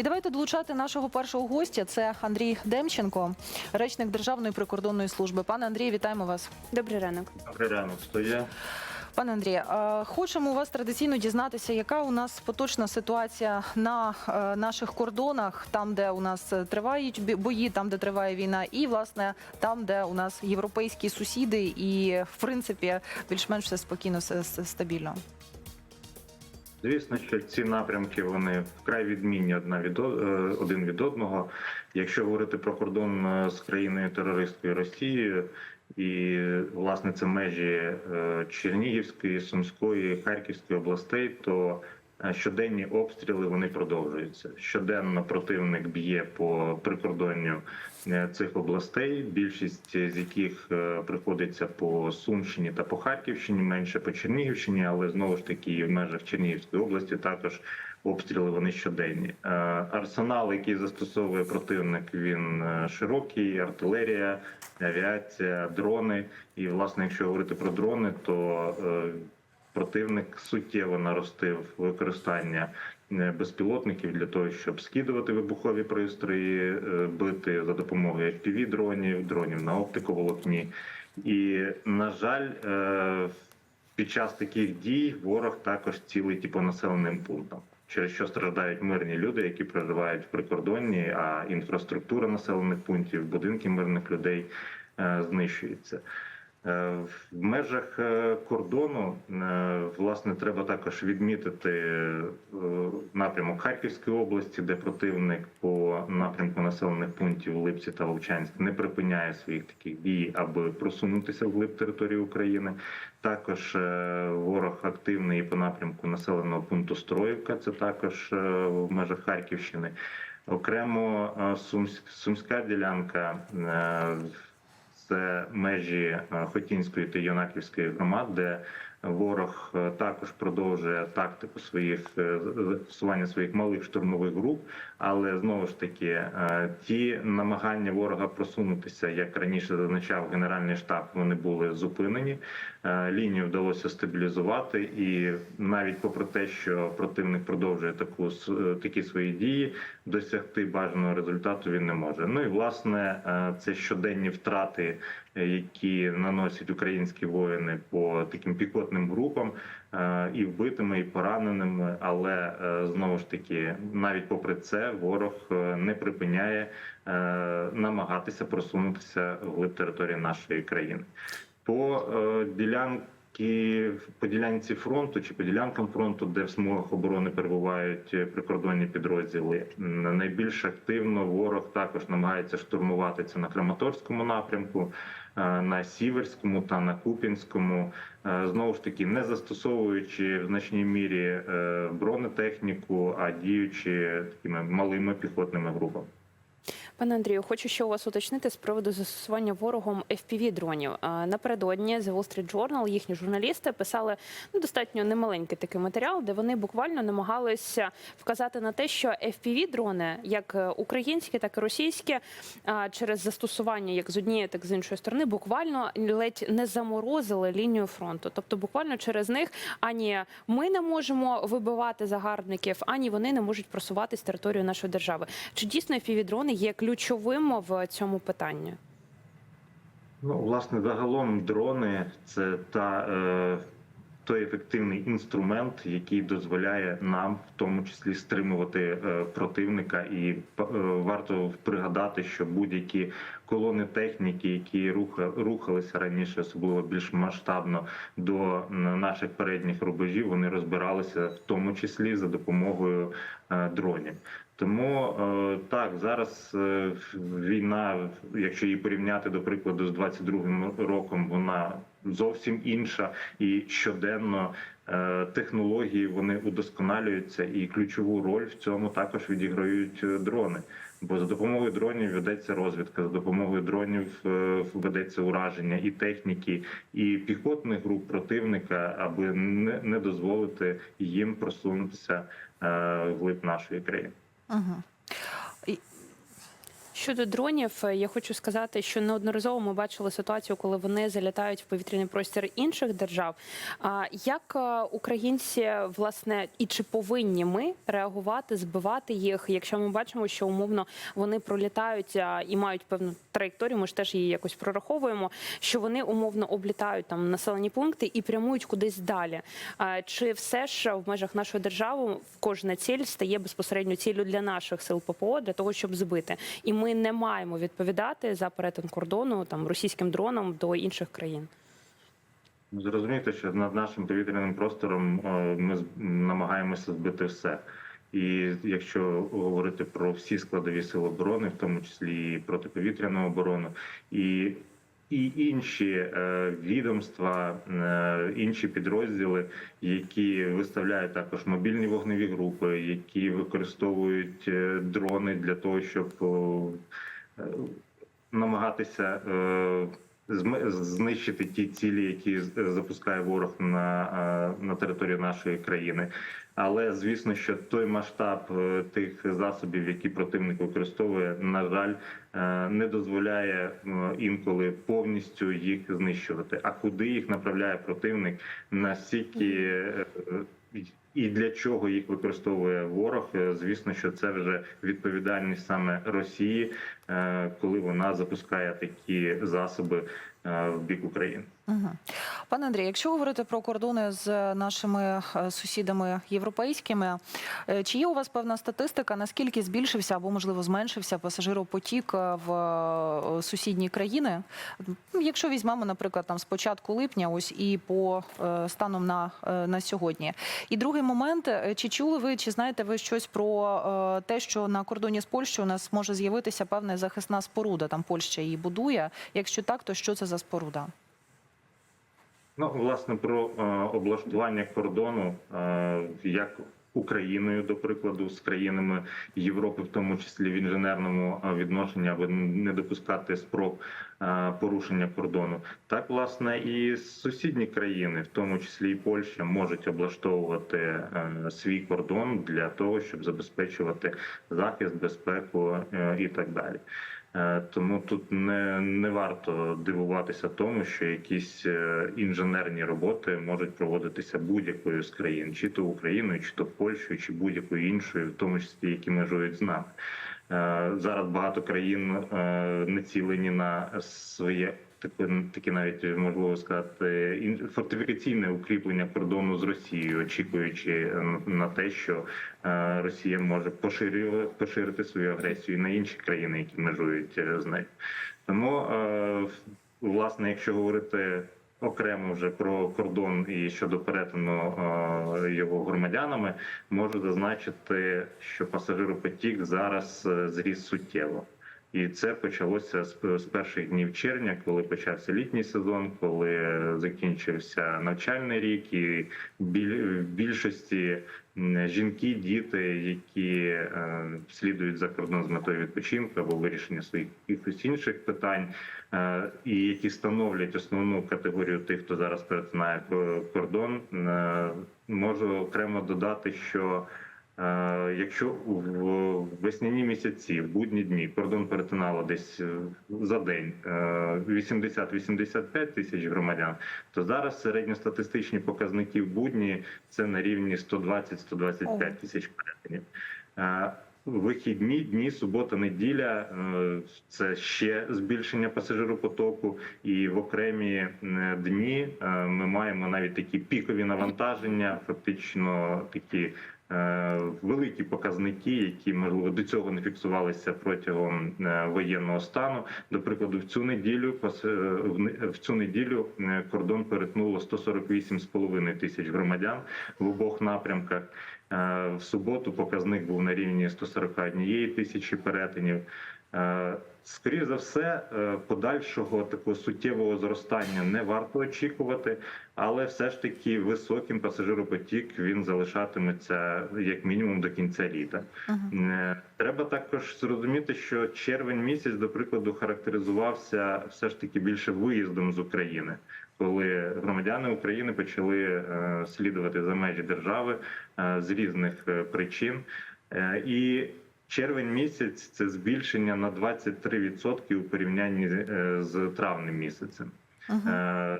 І давайте долучати нашого першого гостя. Це Андрій Демченко, речник Державної прикордонної служби. Пане Андрію, вітаємо вас. Добрий ранок. Добрий ранок, стає. Пане Андрію, хочемо у вас традиційно дізнатися, яка у нас поточна ситуація на е, наших кордонах, там, де у нас е, тривають бі- бої, там, де триває війна, і власне там, де у нас європейські сусіди, і в принципі більш-менш все спокійно, все стабільно. Звісно, що ці напрямки вони вкрай відмінні одна від е, один від одного. Якщо говорити про кордон е, з країною терористкою Росією, і власне це межі е, Чернігівської, Сумської, Харківської областей, то щоденні обстріли вони продовжуються. Щоденно противник б'є по прикордонню е, цих областей, більшість з яких е, приходиться по Сумщині та по Харківщині, менше по Чернігівщині, але знову ж таки і в межах Чернігівської області також обстріли вони щоденні. Е, Арсенал, який застосовує противник, він е, широкий, артилерія, авіація, дрони. І власне, якщо говорити про дрони, то е, противник суттєво наростив використання е, безпілотників для того, щоб скидувати вибухові пристрої, е, бити за допомогою fpv дронів, дронів на оптиковолокні. І на жаль, е, під час таких дій ворог також цілить і по населеним пунктам, через що страждають мирні люди, які проживають в прикордонні, а інфраструктура населених пунктів, будинки мирних людей знищується. Е, В межах е, кордону е, власне треба також відмітити напрямок Харківської області, де противник по напрямку населених пунктів Липці та Вовчанськ не припиняє своїх таких дій, аби просунутися вглиб території України. Також ворог активний по напрямку населеного пункту Строївка. Це також в межах Харківщини. Окремо сумська ділянка. Це межі е, Хотінської та Юнаківської громад, де ворог е, також продовжує тактику своїх е, застосування своїх малих штурмових груп. Але знову ж таки, е, ті намагання ворога просунутися, як раніше зазначав Генеральний штаб, вони були зупинені. Лінію вдалося стабілізувати, і навіть попри те, що противник продовжує таку такі свої дії, досягти бажаного результату він не може. Ну і власне це щоденні втрати, які наносять українські воїни по таким пікотним групам, е, і вбитими, і пораненими. Але е, знову ж таки, навіть попри це, ворог е, не припиняє е, намагатися просунутися вглиб території нашої країни. По е, ділянки по ділянці фронту чи по ділянкам фронту, де в смугах оборони перебувають е, прикордонні підрозділи, найбільш активно ворог також намагається штурмувати це на Краматорському напрямку, е, на Сіверському та на Купінському. Е, Знову ж таки, не застосовуючи в значній мірі е, бронетехніку, а діючи такими малими піхотними групами. Пане Андрію, хочу ще у вас уточнити з приводу застосування ворогом fpv дронів. Напередодні The Wall Street Journal, їхні журналісти писали ну, достатньо немаленький такий матеріал, де вони буквально намагалися вказати на те, що fpv дрони, як е, українські, так і російські, через застосування як з однієї, так і з іншої сторони, буквально ледь не заморозили лінію фронту. Тобто, буквально через них ані ми не можемо вибивати загарбників, ані вони не можуть просуватись територію нашої держави. Чи дійсно FPV-дрони є ключовим в цьому питанні? Ну, власне, загалом дрони це та е, той ефективний інструмент, який дозволяє нам, в тому числі, стримувати е, противника. І е, варто пригадати, що будь-які колони техніки, які руха, рухалися раніше, особливо більш масштабно до наших передніх рубежів, вони розбиралися в тому числі за допомогою е, дронів. Тому е, так зараз е, війна, якщо її порівняти до прикладу з 22-м роком, вона зовсім інша, і щоденно технології вони удосконалюються, і ключову роль в цьому також відіграють дрони. Бо за допомогою дронів ведеться розвідка, за допомогою дронів е, ведеться ураження і техніки, і піхотних груп противника, аби не, не дозволити їм просунутися е, вглиб нашої країни. Угу. Щодо дронів, е, я хочу сказати, що неодноразово ми бачили ситуацію, коли вони залітають в повітряний простір інших держав. А як е, українці власне і чи повинні ми реагувати, збивати їх, якщо ми бачимо, що умовно вони пролітають і мають певну траєкторію, ми ж теж її якось прораховуємо, що вони умовно облітають там населені пункти і прямують кудись далі. Чи все ж в межах нашої держави кожна ціль стає безпосередньо ціллю для наших сил ППО для того, щоб збити? І ми не маємо відповідати за перетин кордону там російським дроном до інших країн. Зрозуміти, що над нашим повітряним простором е, ми намагаємося збити все. І якщо говорити про всі складові сили оборони, в тому числі і протиповітряну оборону, і і інші е, відомства, е, інші підрозділи, які виставляють також мобільні вогневі групи, які використовують е, дрони для того, щоб намагатися знищити ті цілі, які запускає ворог на, на територію нашої країни. Але звісно, що той масштаб е, тих засобів, які противник використовує, на жаль, е, не дозволяє е, інколи повністю їх знищувати. А куди їх направляє противник, настільки е, і для чого їх використовує ворог? Звісно, що це вже відповідальність саме Росії, коли вона запускає такі засоби в бік України. Пане Андрій, якщо говорити про кордони з нашими е, сусідами європейськими, е, чи є у вас певна статистика, наскільки збільшився або можливо зменшився пасажиропотік е, в е, сусідні країни? Якщо візьмемо, наприклад, там з початку липня, ось і по е, станом на, е, на сьогодні. І другий момент: е, чи чули ви, чи знаєте ви щось про е, те, що на кордоні з Польщею у нас може з'явитися певна захисна споруда? Там Польща її будує. Якщо так, то що це за споруда? Ну, власне, про е, облаштування кордону е, як Україною, до прикладу, з країнами Європи, в тому числі в інженерному е, відношенні, аби не допускати спроб порушення кордону. Так, власне, і сусідні країни, в тому числі і Польща, можуть облаштовувати е, свій кордон для того, щоб забезпечувати захист, безпеку е, і так далі. Е, Тому тут не, не варто дивуватися тому, що якісь е, інженерні роботи можуть проводитися будь-якою з країн, чи то Україною, чи то Польщею, чи будь-якою іншою, в тому числі які межують з нами. Е, Зараз багато країн е, націлені на своє таке, таке навіть можливо сказати, фортифікаційне укріплення кордону з Росією, очікуючи на- на те, що е, Росія може поширювати поширити свою агресію на інші країни, які межують е, з нею. Тому, е, власне, якщо говорити окремо вже про кордон і щодо перетину е, його громадянами, можу зазначити, що пасажиропотік зараз е, зріс суттєво. І це почалося з, перших днів червня, коли почався літній сезон, коли закінчився навчальний рік, і в більшості жінки, діти, які е, слідують за кордон з метою відпочинку або вирішення своїх якихось інших питань, е, і які становлять основну категорію тих, хто зараз перетинає кордон, е, можу окремо додати, що Е, Якщо в весняні місяці, в будні дні кордон перетинало десь е, за день е, 80-85 тисяч громадян, то зараз середньостатистичні показники в будні це на рівні 120-125 тисяч перетинів. Е, Вихідні дні, субота, неділя е, це ще збільшення пасажиропотоку, і в окремі е, дні е, ми маємо навіть такі пікові навантаження, фактично такі е, великі показники, які можливо до цього не фіксувалися протягом е, воєнного стану. До прикладу, в цю неділю е, в цю неділю е, кордон перетнуло 148,5 тисяч громадян в обох напрямках. Е, В суботу показник був на рівні 141 тисячі перетинів. Скоріше за все, е, подальшого такого суттєвого зростання не варто очікувати, але все ж таки високим пасажиропотік він залишатиметься як мінімум до кінця літа. Мгм. Е, Треба також зрозуміти, що червень місяць, до прикладу, характеризувався все ж таки більше виїздом з України, коли громадяни України почали е, слідувати за межі держави з різних причин. І Червень місяць це збільшення на 23% у порівнянні е, з травнем місяцем. Uh -huh.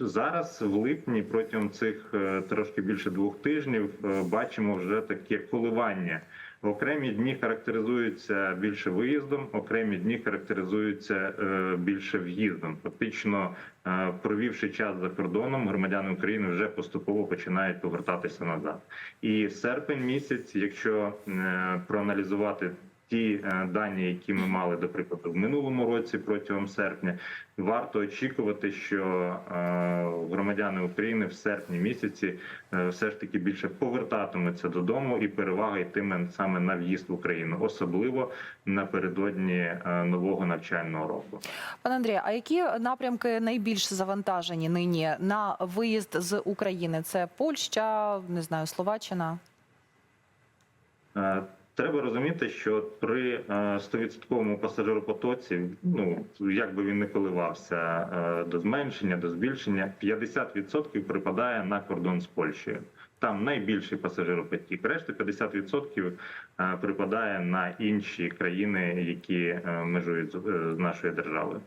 Зараз в липні протягом цих е, трошки більше двох тижнів е, бачимо вже таке коливання. Окремі дні характеризуються більше виїздом, окремі дні характеризуються е, більше в'їздом. Фактично, е, провівши час за кордоном, громадяни України вже поступово починають повертатися назад. І серпень місяць, якщо е, проаналізувати ті е, дані, які ми мали, до прикладу, в минулому році протягом серпня, варто очікувати, що е, громадяни України в серпні місяці е, все ж таки більше повертатимуться додому, і перевага йтиме саме на в'їзд в Україну, особливо напередодні нового навчального року. Пане Андрію, а які напрямки найбільш завантажені нині на виїзд з України? Це Польща, не знаю, Словаччина. Е, Треба розуміти, що при е, 100% пасажиропотоці, ну як би він не коливався е, до зменшення, до збільшення, 50% припадає на кордон з Польщею. Там найбільший пасажиропотік. Решта 50% е, припадає на інші країни, які е, межують е, з нашою державою.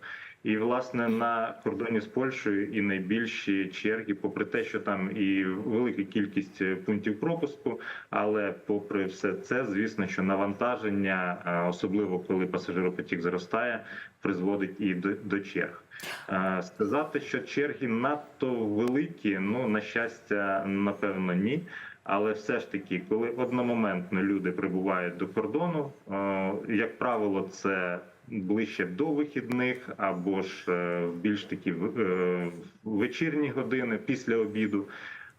І власне на кордоні з Польщею і найбільші черги, попри те, що там і велика кількість пунктів пропуску, але попри все це, звісно, що навантаження, е, особливо коли пасажиропотік зростає, призводить і до, черг. Е, Сказати, що черги надто великі, ну на щастя, напевно, ні. Але все ж таки, коли одномоментно люди прибувають до кордону, е, як правило, це ближче до вихідних або ж е, більш такі е, вечірні години після обіду.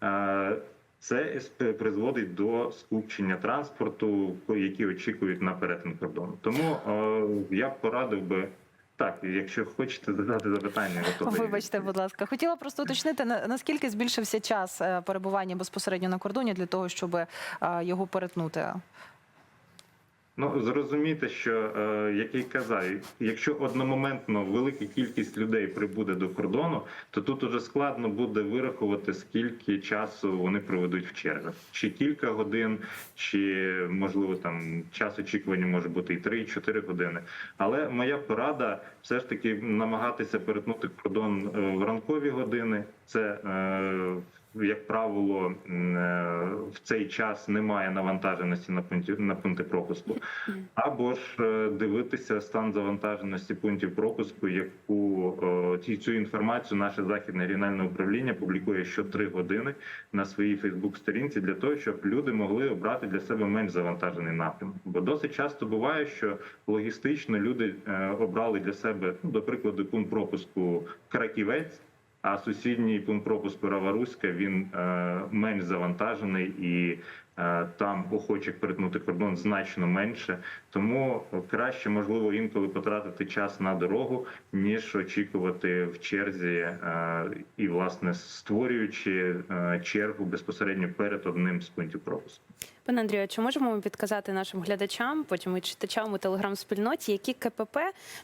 Е, Це призводить до скупчення транспорту, які очікують на перетин кордону. Тому я порадив би так, якщо хочете задати запитання, готовий. Вибачте, будь ласка, хотіла просто уточнити на- наскільки збільшився час перебування безпосередньо на кордоні для того, щоб його перетнути. Ну зрозуміти, що е, як й казав, якщо одномоментно велика кількість людей прибуде до кордону, то тут уже складно буде вирахувати, скільки часу вони проведуть в чергах, чи кілька годин, чи можливо там час очікування може бути і 3-4 години. Але моя порада все ж таки намагатися перетнути кордон е, в ранкові години. Це е, як правило, е, в цей час немає навантаженості на пункті на пункти пропуску, або ж е, дивитися стан завантаженості пунктів пропуску, яку е, цю інформацію наше західне регіональне управління публікує що три години на своїй Фейсбук-сторінці для того, щоб люди могли обрати для себе менш завантажений напрямок. Бо досить часто буває, що логістично люди обрали для себе, ну, до прикладу, пункт пропуску Краківець. А сусідній пункт пропуску Раваруська він е, менш завантажений і е, там охочих перетнути кордон значно менше. Тому краще можливо інколи потратити час на дорогу, ніж очікувати в черзі е, і власне створюючи чергу безпосередньо перед одним з пунктів пропуску. Пане Андрію, чи можемо ми підказати нашим глядачам, потім і читачам у телеграм-спільноті, які КПП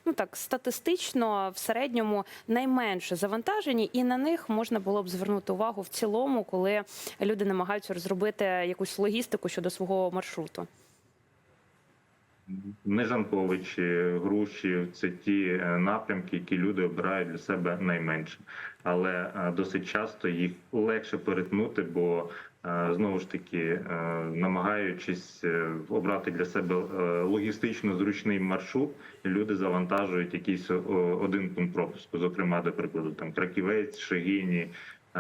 ну так статистично в середньому найменше завантажені, і на них можна було б звернути увагу в цілому, коли люди намагаються розробити якусь логістику щодо свого маршруту? Нежанковичі, груші це ті е, напрямки, які люди обирають для себе найменше, але е, досить часто їх легше перетнути, бо знову ж таки е, намагаючись е, обрати для себе е, логістично зручний маршрут, люди завантажують якийсь один пункт пропуску, зокрема, до прикладу, там Краківець, Шегині. е,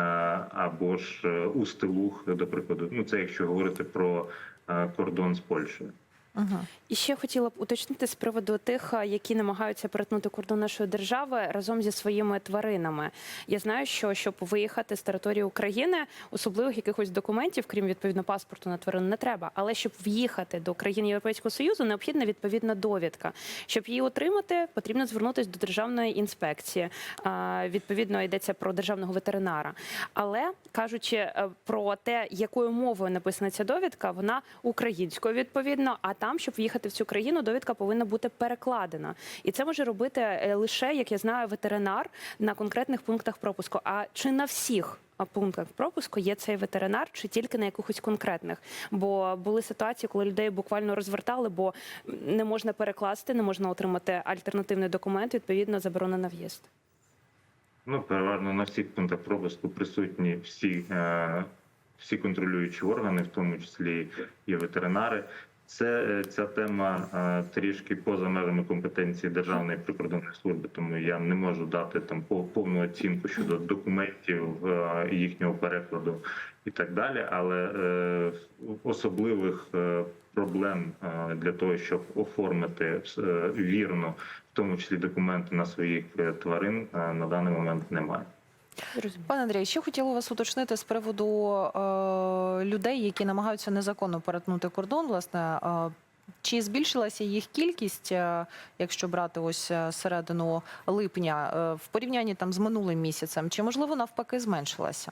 Або ж е, Устилух, до прикладу, ну це якщо говорити про е, кордон з Польщею. Угу. І ще хотіла б уточнити з приводу тих, які намагаються перетнути кордон нашої держави разом зі своїми тваринами. Я знаю, що щоб виїхати з території України, особливих якихось документів, крім відповідно паспорту на тварину, не треба. Але щоб в'їхати до країн Європейського союзу, необхідна відповідна довідка. Щоб її отримати, потрібно звернутися до державної інспекції. Відповідно, йдеться про державного ветеринара. Але кажучи е, про те, якою мовою написана ця довідка, вона українською відповідно. А там, щоб в'їхати в цю країну, довідка повинна бути перекладена. І це може робити е, лише, як я знаю, ветеринар на конкретних пунктах пропуску. А чи на всіх? пунктах пропуску є цей ветеринар, чи тільки на якихось конкретних? Бо були ситуації, коли людей буквально розвертали, бо не можна перекласти, не можна отримати альтернативний документ, відповідно, заборонена в'їзд. Ну, переважно на всіх пунктах пропуску присутні всі, е, всі контролюючі органи, в тому числі і ветеринари. Це е, ця тема е, трішки поза межами компетенції Державної прикордонної служби, тому я не можу дати там пов- повну оцінку щодо документів е, їхнього перекладу і так далі. Але особливих проблем для того, щоб оформити вірно, в тому числі документи на своїх тварин, на даний момент немає. Пане Андрію, ще хотіла вас уточнити з приводу е, людей, які намагаються незаконно перетнути кордон. Власне, е, чи збільшилася їх кількість, е, якщо брати ось е, середину липня, е, в порівнянні там з минулим місяцем, чи можливо навпаки зменшилася?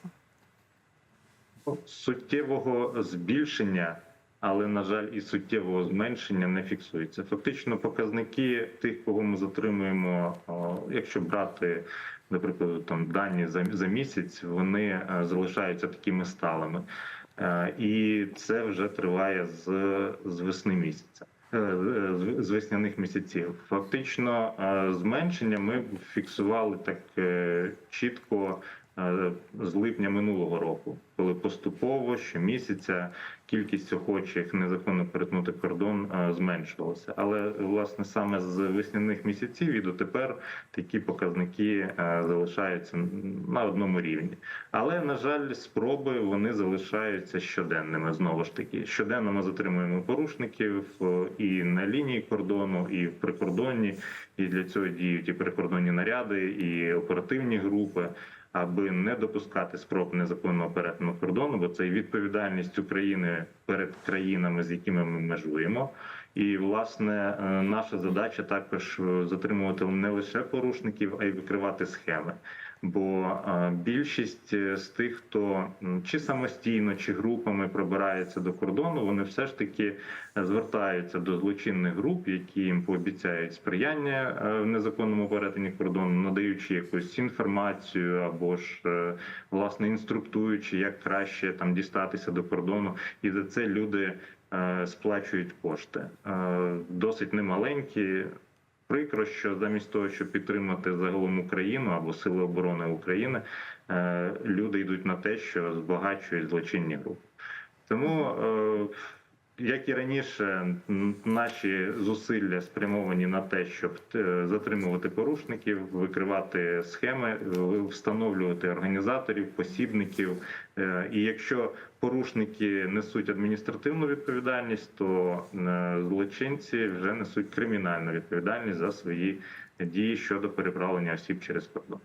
Суттєвого збільшення, але на жаль, і суттєвого зменшення не фіксується. Фактично, показники тих, кого ми затримуємо, якщо брати, наприклад, там дані за, за місяць, вони е, залишаються такими сталими. Е, І це вже триває з, з весни місяця. е, з- весняних місяців фактично зменшення ми фіксували так чітко з липня минулого року, коли поступово щомісяця кількість охочих незаконно перетнути кордон е, зменшувалася. Але власне саме з весняних місяців і дотепер такі показники е, залишаються на одному рівні. Але на жаль, спроби вони залишаються щоденними. Знову ж таки, щоденно ми затримуємо порушників е, і на лінії кордону, і в прикордонні. І для цього діють і прикордонні наряди, і оперативні групи. Аби не допускати спроб незаконного перетину кордону, бо це і відповідальність України перед країнами, з якими ми межуємо. І власне е, наша задача також е, затримувати не лише порушників, а й викривати схеми. Бо більшість е, з тих, хто чи самостійно, чи групами пробирається до кордону, вони все ж таки е, звертаються до злочинних груп, які їм пообіцяють сприяння е, в незаконному перетині кордону, надаючи якусь інформацію або ж власне інструктуючи, як краще там дістатися до кордону, і за це люди сплачують кошти досить немаленькі. Прикро, що замість того, щоб підтримати загалом Україну або Сили оборони України, е, люди йдуть на те, що збагачують злочинні групи. Тому, е, як і раніше, наші зусилля спрямовані на те, щоб е, затримувати порушників, викривати схеми, встановлювати організаторів, посібників. Е, І якщо порушники несуть адміністративну відповідальність, то е, злочинці вже несуть кримінальну відповідальність за свої дії щодо переправлення осіб через кордон.